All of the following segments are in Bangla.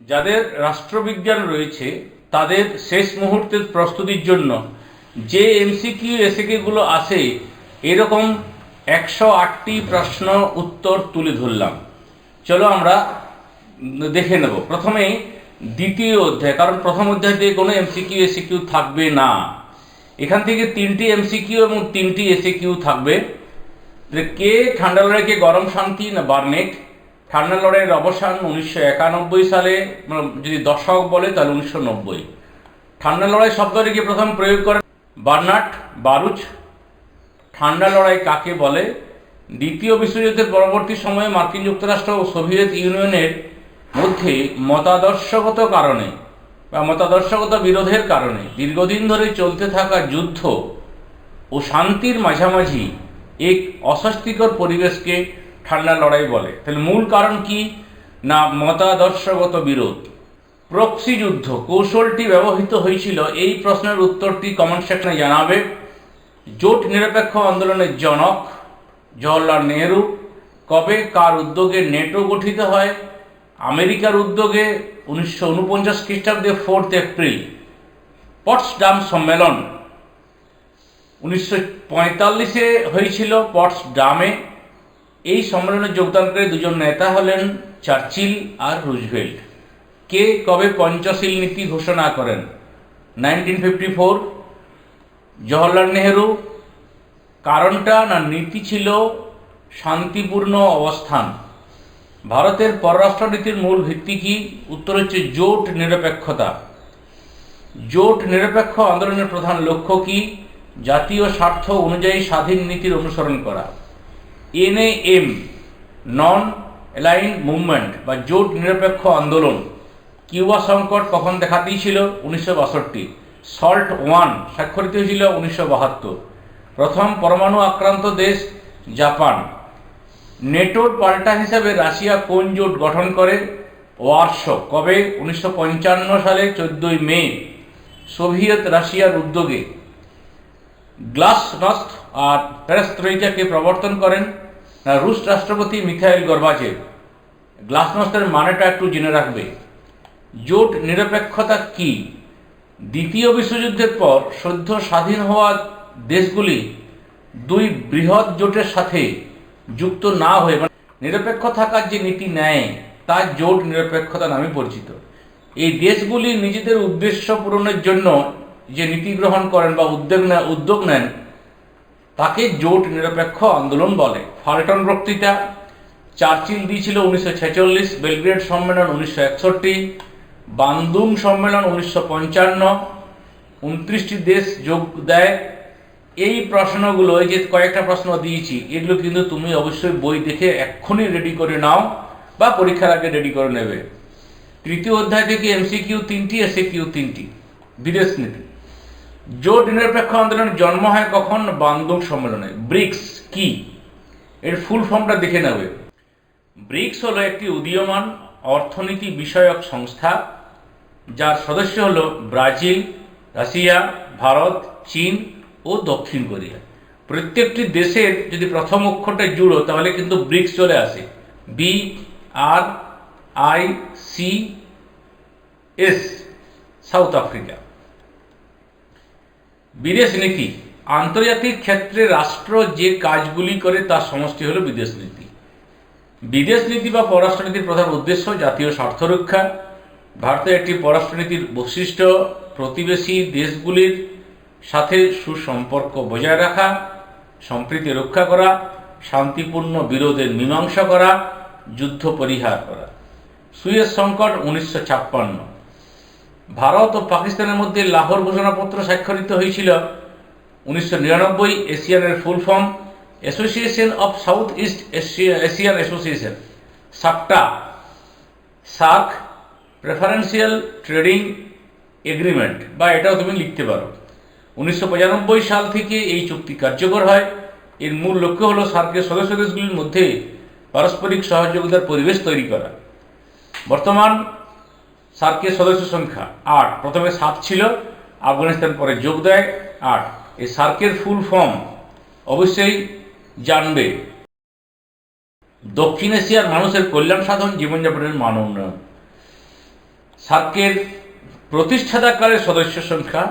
যাদের রাষ্ট্রবিজ্ঞান রয়েছে, তাদের শেষ মুহূর্তের প্রস্তুতির জন্য যে এমসিকিউ এসএকিউগুলো আসে এরকম একশো আটটি প্রশ্ন উত্তর তুলে ধরলাম। চলো আমরা দেখে নেব। প্রথমে দ্বিতীয় অধ্যায়, কারণ প্রথম অধ্যায় দিয়ে কোনো এমসিকিউ এসিকিউ থাকবে না। এখান থেকে তিনটি এমসিকিউ এবং তিনটি এসিকিউ থাকবে। কে ঠান্ডা লড়াইকে গরম শান্তি না বার্নেট ঠান্ডা লড়াইয়ের অবসান উনিশশো একানব্বই সালে যদি দশক বলে, তাহলে উনিশশো নব্বই। ঠান্ডা লড়াই শব্দটিকে প্রথম প্রয়োগ করেন? বার্নাট, বারুচ। ঠান্ডা লড়াই কাকে বলে? দ্বিতীয় বিশ্বযুদ্ধের পরবর্তী সময়ে মার্কিন যুক্তরাষ্ট্র ও সোভিয়েত ইউনিয়নের মধ্যে মতাদর্শগত কারণে বা মতাদর্শগত বিরোধের কারণে দীর্ঘদিন ধরে চলতে থাকা যুদ্ধ ও শান্তির মাঝামাঝি এক অস্বস্তিকর পরিবেশকে ঠান্ডা লড়াই বলে। তাহলে মূল কারণ কি? না, মতাদর্শগত বিরোধ। প্রক্সি যুদ্ধ, কৌশলটি ব্যবহৃত হয়েছিল, এই প্রশ্নের উত্তরটি কমেন্ট সেকশনে জানাবে। জোট নিরপেক্ষ আন্দোলনের জনক জওহরলাল নেহরু। কবে কার উদ্যোগে নেটো গঠিত হয়? আমেরিকার উদ্যোগে উনিশশো উনপঞ্চাশ খ্রিস্টাব্দে ফোর্থ এপ্রিল। পটসডাম সম্মেলন। উনিশশো পঁয়তাল্লিশে হয়েছিল পটসডামে। এই সম্মেলনে যোগদানকারী দুজন নেতা হলেন চার্চিল আর রুজভেল্ট। কে কবে পঞ্চশীল নীতি ঘোষণা করেন? Nineteen fifty four, Jawaharlal Nehru, কারণটা না নীতি ছিল শান্তিপূর্ণ অবস্থান? ভারতের পররাষ্ট্রনীতির মূল ভিত্তি কি? উত্তর হচ্ছে জোট নিরপেক্ষতা। জোট নিরপেক্ষ আন্দোলনের প্রধান লক্ষ্য কি? জাতীয় স্বার্থ অনুযায়ী স্বাধীন নীতির অনুসরণ করা। এনএএম, নন অ্যালাইন মুভমেন্ট বা জোট নিরপেক্ষ আন্দোলন, কিউবা সংকট কখন দেখা দিয়েছিল? উনিশশো বাষট্টি। সল্ট ওয়ান স্বাক্ষরিত হয়েছিল উনিশশো বাহাত্তর। প্রথম পরমাণু আক্রান্ত দেশ জাপান। নেটোর পাল্টা হিসাবে রাশিয়া কোন জোট গঠন করে? ওয়ার্শ। কবে? উনিশশো পঞ্চান্ন সালে চোদ্দই মে। সোভিয়েত রাশিয়ার উদ্যোগে। গ্লাসনস্ত আর পেরেস্ত্রইকাকে প্রবর্তন করেন রুশ রাষ্ট্রপতি মিখাইল গর্বাচেভ গ্লাসনস্তের মানেটা একটু জেনে রাখবে। জোট নিরপেক্ষতা কি? দ্বিতীয় বিশ্বযুদ্ধের পর সদ্য স্বাধীন হওয়া দেশগুলি দুই বৃহৎ জোটের সাথে যুক্ত না হয়ে মানে নিরপেক্ষ থাকার যে নীতি নেয় তা জোট নিরপেক্ষতা নামে পরিচিত। এই দেশগুলি নিজেদের উদ্দেশ্য পূরণের জন্য যে নীতি গ্রহণ করেন বা উদ্যোগ নেয় উদ্যোগ নেন তাকে জোট নিরপেক্ষ আন্দোলন বলে। ফাল্টন বক্তৃতা, চার্চিল দিয়েছিল উনিশশো ছেচল্লিশ, বেলগ্রেড সম্মেলন উনিশশো একষট্টি, বান্দুং সম্মেলন উনিশশো পঞ্চান্ন, উনত্রিশটি দেশ যোগ দেয়। এই প্রশ্নগুলো, এই যে কয়েকটা প্রশ্ন দিয়েছি, এগুলো কিন্তু তুমি অবশ্যই বই দেখে এক্ষুনি রেডি করে নাও বা পরীক্ষার আগে রেডি করে নেবে। তৃতীয় অধ্যায় থেকে এমসিকিউ তিনটি এসে কিউ তিনটি। বিদেশ নীতি। জোট নিরপেক্ষ আন্দোলনের জন্ম হয় কখন? বান্দুং সম্মেলনে। ব্রিক্স কি? এর ফুল ফর্মটা দেখে নেবে ব্রিক্স হলো একটি উদীয়মান অর্থনীতি বিষয়ক সংস্থা, যার সদস্য হল ব্রাজিল, রাশিয়া, ভারত, চীন ও দক্ষিণ কোরিয়া। প্রত্যেকটি দেশের যদি প্রথম অক্ষরটা জুড়ো, তাহলে কিন্তু ব্রিক্স চলে আসে। B, R, I, C, S, South Africa. বিদেশ নীতি। আন্তর্জাতিক ক্ষেত্রে রাষ্ট্র যে কাজগুলি করে তার সমষ্টি হলো বিদেশ নীতি। বিদেশ নীতি বা পররাষ্ট্রনীতির প্রধান উদ্দেশ্য জাতীয় স্বার্থ রক্ষা। ভারতের একটি পররাষ্ট্রনীতির বৈশিষ্ট্য প্রতিবেশী দেশগুলির সাথে সুসম্পর্ক বজায় রাখা, সম্প্রীতি রক্ষা করা, শান্তিপূর্ণ বিরোধের মীমাংসা করা, যুদ্ধ পরিহার করা। সুয়েজ সংকট উনিশশো ছাপ্পান্ন। ভারত ও পাকিস্তানের মধ্যে লাহোর ঘোষণাপত্র স্বাক্ষরিত হয়েছিল উনিশশো নিরানব্বই এশিয়ানের full form association of South East Asia ASEAN association সাকটা SAARC, preferential trading agreement, বা এটাও তুমি লিখতে পারো। উনিশশো পঁচানব্বই সাল থেকে এই চুক্তি কার্যকর হয়। এর মূল লক্ষ্য হলো সার্কের সদস্য দেশগুলির মধ্যে পারস্পরিক সহযোগিতার পরিবেশ তৈরি করা। বর্তমান সার্কের সদস্য সংখ্যা, আট। প্রথমে সাত ছিল, আফগানিস্তান পরে যোগ দেয়, আট। এই সার্কের ফুল ফর্ম অবশ্যই জানবে। দক্ষিণ এশিয়ার মানুষের কল্যাণ সাধন, জীবনযাপনের মান উন্নয়ন। সার্কের প্রতিষ্ঠাতাকালের সদস্য সংখ্যা,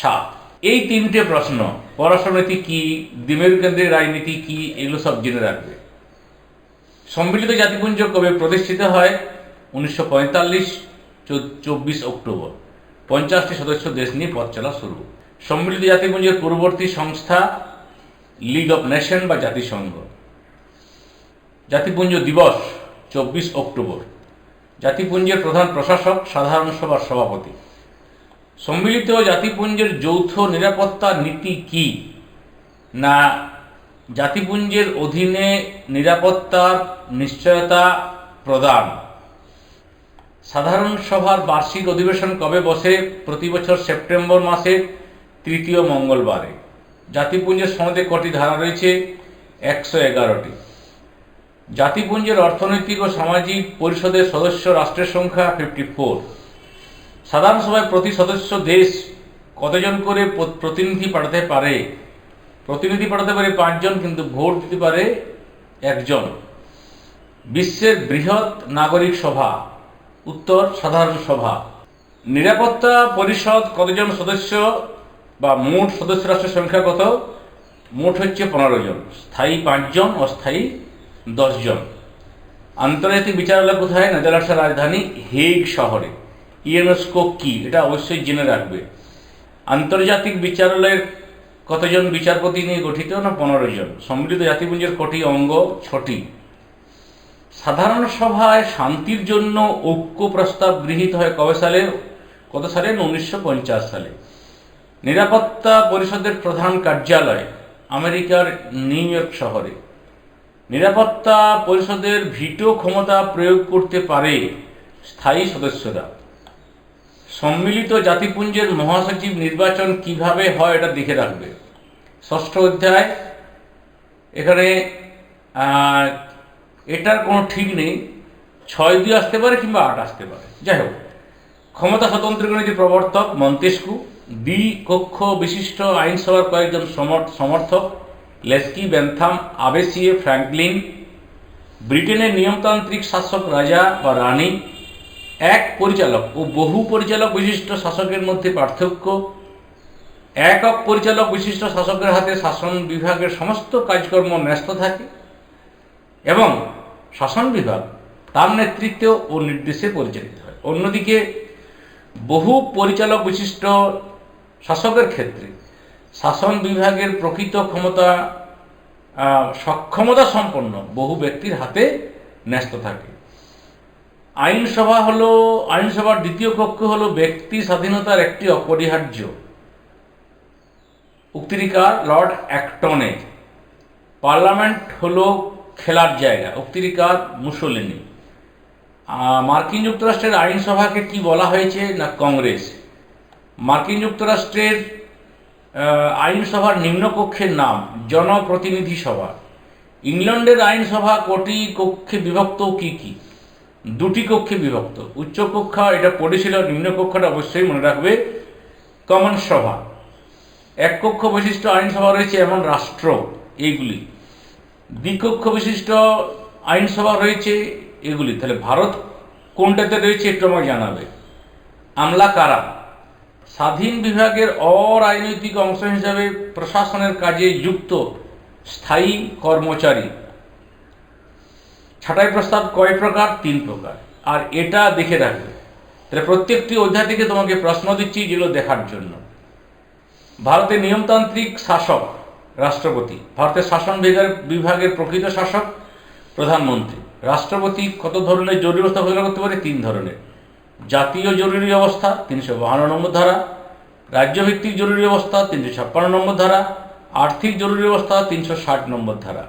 সাত। এই তিনটে প্রশ্ন পররাষ্ট্রনীতি কি দ্বীপের কেন্দ্রের রাজনীতি কি, এগুলো সব জেনে রাখবে। সম্মিলিত জাতিপুঞ্জ কবে প্রতিষ্ঠিত হয়? উনিশশো পঁয়তাল্লিশ চব্বিশ অক্টোবর। পঞ্চাশটি সদস্য দেশ নিয়ে পথ চলা শুরু। সম্মিলিত জাতিপুঞ্জের পূর্ববর্তী সংস্থা লিগ অফ নেশন বা জাতিসংঘ। জাতিপুঞ্জ দিবস, চব্বিশ অক্টোবর। জাতিপুঞ্জের প্রধান প্রশাসক, সাধারণ সভার সভাপতি। সম্মিলিত জাতিপুঞ্জের যৌথ নিরাপত্তা নীতি কি? না, জাতিপুঞ্জের অধীনে নিরাপত্তার নিশ্চয়তা প্রদান। সাধারণ সভার বার্ষিক অধিবেশন কবে বসে? প্রতি বছর সেপ্টেম্বর মাসের তৃতীয় মঙ্গলবারে। জাতিপুঞ্জের সনদে কটি ধারা রয়েছে? একশো এগারোটি। জাতিপুঞ্জের অর্থনৈতিক ও সামাজিক পরিষদের সদস্য রাষ্ট্রের সংখ্যা ফিফটি ফোর সাধারণ সভায় প্রতি সদস্য দেশ কতজন করে প্রতিনিধি পাঠাতে পারে? প্রতিনিধি পাঠাতে পারে পাঁচজন, কিন্তু ভোট দিতে পারে একজন। বিশ্বের বৃহৎ নাগরিক সভা। উত্তর সাধারণ সভা। নিরাপত্তা পরিষদ কতজন সদস্য বা মোট সদস্য রাষ্ট্রের সংখ্যা কত? মোট হচ্ছে পনেরো জন। স্থায়ী পাঁচজন, অস্থায়ী দশজন। আন্তর্জাতিক বিচারালয় কোথায়? নেদারল্যান্ডসের রাজধানী হেগ শহরে। ইউনেস্কো কি? এটা অবশ্যই জেনে রাখবে। আন্তর্জাতিক বিচারালয়ের কতজন বিচারপতি নিয়ে গঠিত না পনেরো জন? সম্মিলিত জাতিপুঞ্জের কটি অঙ্গ, ছটি। সাধারণ সভায় শান্তির জন্য ঐক্য প্রস্তাব গৃহীত হয় কবে সালে? কত সালে? উনিশশো পঞ্চাশ সালে। নিরাপত্তা পরিষদের প্রধান কার্যালয় আমেরিকার নিউ ইয়র্ক শহরে। নিরাপত্তা পরিষদের ভিটো ক্ষমতা প্রয়োগ করতে পারে স্থায়ী সদস্যরা। সম্মিলিত জাতিপুঞ্জের মহাসচিব নির্বাচন কীভাবে হয় এটা দেখে রাখবে। ষষ্ঠ অধ্যায়। এখানে এটার কোনো ঠিক নেই। ছয় দুই আসতে পারে কিংবা আট আসতে পারে। যাই হোক, ক্ষমতা স্বতন্ত্র নীতি প্রবর্তক মন্তেস্কু দ্বি কক্ষ বিশিষ্ট আইনসভার কয়েকজন সমর- সমর্থক, লেস্কি, বেনথাম, আবেসিয়ে, ফ্র্যাঙ্কলিন, ব্রিটেনের নিয়মতান্ত্রিক শাসক রাজা বা রানী, এক পরিচালক ও বহু পরিচালক বিশিষ্ট শাসকের মধ্যে পার্থক্য, একক পরিচালক বিশিষ্ট শাসকের হাতে শাসন বিভাগের সমস্ত কাজকর্ম ন্যস্ত থাকে এবং শাসন বিভাগ তার নেতৃত্বে ও নির্দেশে পরিচালিত হয়। অন্যদিকে বহু পরিচালক বিশিষ্ট শাসকের ক্ষেত্রে শাসন বিভাগের প্রকৃত ক্ষমতা সক্ষমতা সম্পন্ন বহু ব্যক্তির হাতে ন্যস্ত থাকে। আইনসভা হলো, আইনসভার দ্বিতীয় কক্ষ হলো ব্যক্তি স্বাধীনতার একটি অপরিহার্য উক্তিরিকা লর্ড অ্যাক্টনে পার্লামেন্ট হলো খেলার জায়গা, উক্তিরিকার মুসলিনী মার্কিন যুক্তরাষ্ট্রের আইনসভাকে কি বলা হয়েছে না কংগ্রেস? মার্কিন যুক্তরাষ্ট্রের আইনসভার নিম্নকক্ষের নাম, জনপ্রতিনিধি সভা। ইংল্যান্ডের আইনসভা কটি কক্ষে বিভক্ত কি কি? দুটি কক্ষে বিভক্ত। উচ্চ কক্ষ, এটা পড়েছিল, নিম্নকক্ষটা অবশ্যই মনে রাখবে, কমন সভা। এক কক্ষ বিশিষ্ট আইনসভা রয়েছে এমন রাষ্ট্র, এইগুলি। দ্বিকক্ষ বিশিষ্ট আইনসভা রয়েছে এগুলি। তাহলে ভারত কোনটাতে রয়েছে একটু আমাকে জানাবে। আমলা কারা? স্বাধীন বিভাগের অরাজনৈতিক অংশ হিসাবে প্রশাসনের কাজে যুক্ত স্থায়ী কর্মচারী। ছাঁটাই প্রস্তাব কয় প্রকার? তিন প্রকার। আর এটা দেখে রাখবে। তাহলে প্রত্যেকটি অধ্যায় থেকে তোমাকে প্রশ্ন দিচ্ছি যেগুলো দেখার জন্য। ভারতের নিয়মতান্ত্রিক শাসক রাষ্ট্রপতি, ভারতের শাসন বিভাগের বিভাগের প্রকৃত শাসক, প্রধানমন্ত্রী। রাষ্ট্রপতি কত ধরনের জরুরি অবস্থা ঘোষণা করতে পারে? তিন ধরনের। জাতীয় জরুরি অবস্থা, তিনশো বাহান্ন নম্বর ধারা। রাজ্যভিত্তিক জরুরি অবস্থা, তিনশো ছাপ্পান্ন নম্বর ধারা। আর্থিক জরুরি অবস্থা, তিনশো ষাট নম্বর ধারা।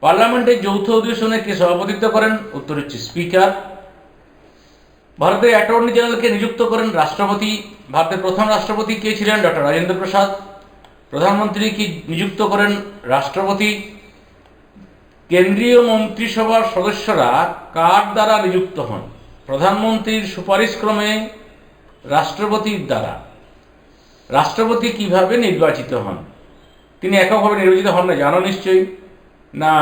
পার্লামেন্টের যৌথ অধিবেশনে কে সভাপতিত্ব করেন? উত্তর হচ্ছে স্পিকার। ভারতের অ্যাটর্নি জেনারেলকে নিযুক্ত করেন রাষ্ট্রপতি। ভারতের প্রথম রাষ্ট্রপতি কে ছিলেন? ডক্টর রাজেন্দ্র প্রসাদ। প্রধানমন্ত্রী কি নিযুক্ত করেন রাষ্ট্রপতি? কেন্দ্রীয় মন্ত্রিসভার সদস্যরা কার দ্বারা নিযুক্ত হন? প্রধানমন্ত্রীর সুপারিশক্রমে রাষ্ট্রপতির দ্বারা। রাষ্ট্রপতি কীভাবে নির্বাচিত হন? তিনি এককভাবে নির্বাচিত হন না, জানো নিশ্চয়ই? না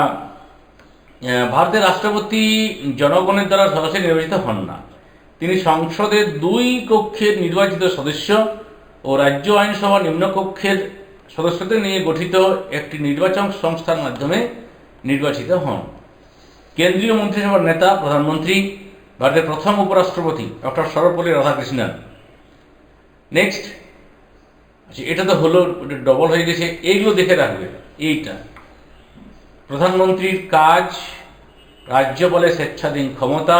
ভারতের রাষ্ট্রপতি জনগণের দ্বারা সরাসরি নির্বাচিত হন না। তিনি সংসদের দুই কক্ষের নির্বাচিত সদস্য ও রাজ্য আইনসভা নিম্নকক্ষের সদস্যদের নিয়ে গঠিত একটি নির্বাচন সংস্থার মাধ্যমে নির্বাচিত হন। কেন্দ্রীয় মন্ত্রিসভার নেতা, প্রধানমন্ত্রী, ভারতের প্রথম উপরাষ্ট্রপতি, ডক্টর সর্বপল্লী রাধাকৃষ্ণন। নেক্সট আচ্ছা এটা তো হলো ডবল হয়ে গেছে, এইগুলো দেখে রাখবে, এইটা। প্রধানমন্ত্রীর কাজ রাজ্যপালের স্বেচ্ছাধীন ক্ষমতা,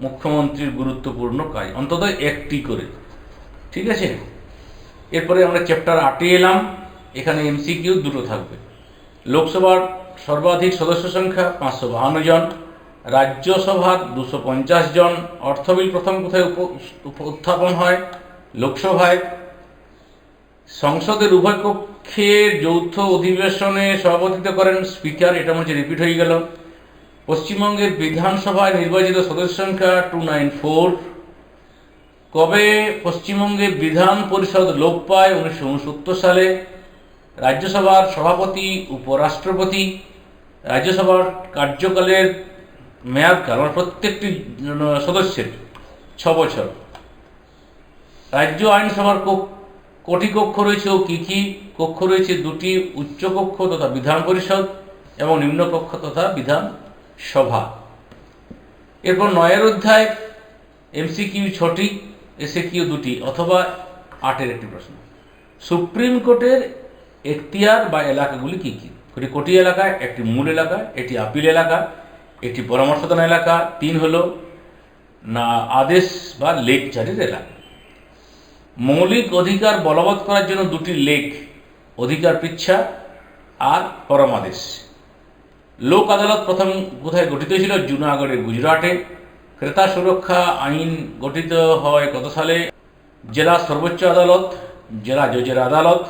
মুখ্যমন্ত্রীর গুরুত্বপূর্ণ কাজ, অন্তত একটি করে। ঠিক আছে? এরপরে আমরা চ্যাপ্টার আটে এলাম। এখানে এমসিকিউ দুটো থাকবে। লোকসভার সর্বাধিক সদস্য সংখ্যা পাঁচশো বাহান্ন জন, রাজ্যসভার দুশো পঞ্চাশ জন, অর্থ বিল প্রথম কোথায় উপ- উত্থাপন হয়? লোকসভায়। সংসদের উভয় কক্ষের যৌথ অধিবেশনে সভাপতিত্ব করেন স্পিকার, এটা হচ্ছে রিপিট হয়ে গেল। পশ্চিমবঙ্গের বিধানসভায় নির্বাচিত সদস্য সংখ্যা টু নাইন ফোর কবে পশ্চিমবঙ্গে বিধান পরিষদ লোপ পায় উনিশশো উনসত্তর সালে? রাজ্যসভার সভাপতি, উপরাষ্ট্রপতি, রাজ্যসভার কার্যকালের মেয়াদকাল মানে প্রত্যেকটি সদস্যের ছ বছর। রাজ্য আইনসভার কটি কক্ষ রয়েছে ও কী কী কক্ষ রয়েছে? দুটি উচ্চ কক্ষ তথা বিধান পরিষদ এবং নিম্ন কক্ষ তথা বিধান সভা। এরপর নয়ের অধ্যায়, এমসিকিউ ছটি। এসে কিউ দুটি অথবা আটের একটি প্রশ্ন। সুপ্রিম কোর্টের এখতিয়ার বা এলাকাগুলি কী কী? কোটি কোটি এলাকা, একটি মূল এলাকা এটি আপিল এলাকা, একটি পরামর্শদান এলাকা, তিন হলো না আদেশ বা লেক জারির এলাকা। মৌলিক অধিকার বলবৎ করার জন্য দুটি লেক, অধিকার পিচ্ছা আর পরমাদেশ লোক আদালত প্রথম কোথায় গঠিত ছিল জুনাগড়ের গুজরাটে। ক্রেতা সুরক্ষা আইন গঠিত হয় গত সালে? জেলা সর্বোচ্চ আদালত, জেলা জজের আদালত,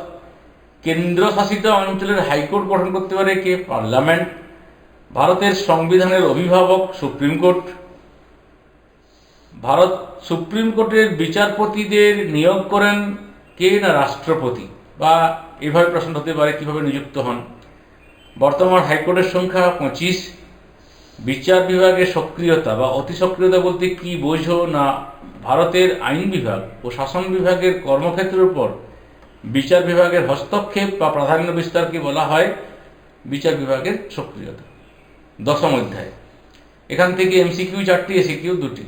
কেন্দ্রশাসিত অঞ্চলের হাইকোর্ট গঠন করতে পারে কে? পার্লামেন্ট। ভারতের সংবিধানের অভিভাবক সুপ্রিম কোর্ট। ভারত সুপ্রিম কোর্টের বিচারপতিদের নিয়োগ করেন কে না রাষ্ট্রপতি? বা এভাবে প্রশ্ন হতে পারে কীভাবে নিযুক্ত হন? বর্তমান হাইকোর্টের সংখ্যা পঁচিশ। বিচার বিভাগের সক্রিয়তা বা অতি সক্রিয়তা বলতে কি বোঝো না ভারতের আইন বিভাগ ও শাসন বিভাগের কর্মক্ষেত্রের উপর বিচার বিভাগের হস্তক্ষেপ বা প্রাধান্য বিস্তারকে বলা হয় বিচার বিভাগের সক্রিয়তা। দশম অধ্যায়। এখান থেকে এমসিকিউ চারটি এসিকিউ দুটি।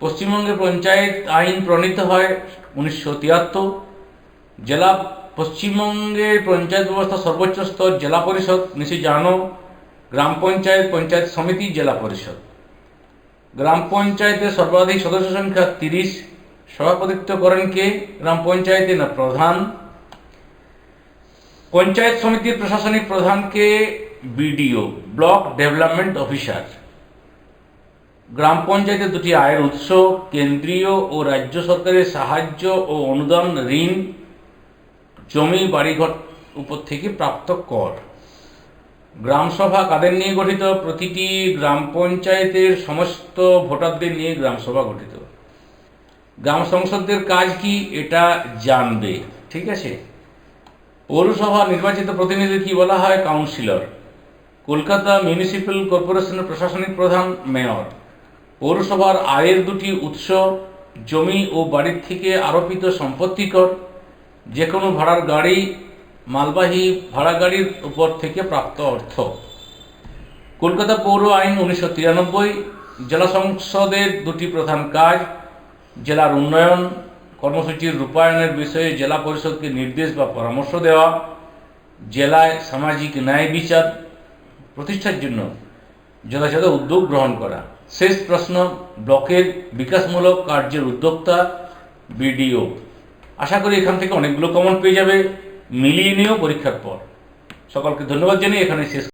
পশ্চিমবঙ্গে পঞ্চায়েত আইন প্রণীত হয় উনিশশো তিয়াত্তর। জেলা পশ্চিমবঙ্গের পঞ্চায়েত ব্যবস্থা সর্বোচ্চ স্তর জেলা পরিষদ, নিশ্চয়ই জানো। গ্রাম পঞ্চায়েত পঞ্চায়েত সমিতি, জেলা পরিষদ। গ্রাম পঞ্চায়েতের সর্বাধিক সদস্য সংখ্যা তিরিশ। সভাপতিত্ব করেন কে? গ্রাম পঞ্চায়েতে না প্রধান? পঞ্চায়েত সমিতির প্রশাসনিক প্রধানকে বিডিও, ব্লক ডেভেলপমেন্ট অফিসার। গ্রাম পঞ্চায়েতের দুটি আয়ের উৎস, কেন্দ্রীয় ও রাজ্য সরকারের সাহায্য ও অনুদান, ঋণ, জমি, বাড়িঘর উপর থেকে প্রাপ্ত কর। গ্রাম সভা কাদের নিয়ে গঠিত? প্রতিটি গ্রাম পঞ্চায়েতের সমস্ত ভোটারদের নিয়ে গ্রাম সভা গঠিত। গ্রাম সংসদের কাজ কি এটা জানবে। ঠিক আছে? পৌরসভা নির্বাচিত প্রতিনিধি কি বলা হয়? কাউন্সিলর। কলকাতা মিউনিসিপ্যাল কর্পোরেশনের প্রশাসনিক প্রধান মেয়র। পৌরসভার আয়ের দুটি উৎস, জমি ও বাড়ির থেকে আরোপিত সম্পত্তি কর যে কোনো ভাড়ার গাড়ি মালবাহী ভাড়া গাড়ির উপর থেকে প্রাপ্ত অর্থ। কলকাতা পৌর আইন উনিশশো তিরানব্বই, জেলা সংসদের দুটি প্রধান কাজ, জেলার উন্নয়ন, কর্মসূচির রূপায়ণের বিষয়ে জেলা পরিষদকে নির্দেশ বা পরামর্শ দেওয়া, জেলায় সামাজিক ন্যায় বিচার প্রতিষ্ঠার জন্য যথাযথ উদ্যোগ গ্রহণ করা। শেষ প্রশ্ন, ব্লকের বিকাশমূলক কার্যের উদ্যোক্তা, বিডিও। আশা করি এখান থেকে অনেকগুলো কমন পেয়ে যাবে। মিলিয়ে নিও পরীক্ষার পর। সকলকে ধন্যবাদ জানিয়ে এখানে শেষ